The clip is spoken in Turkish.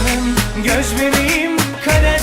canım göz bebeğim Kader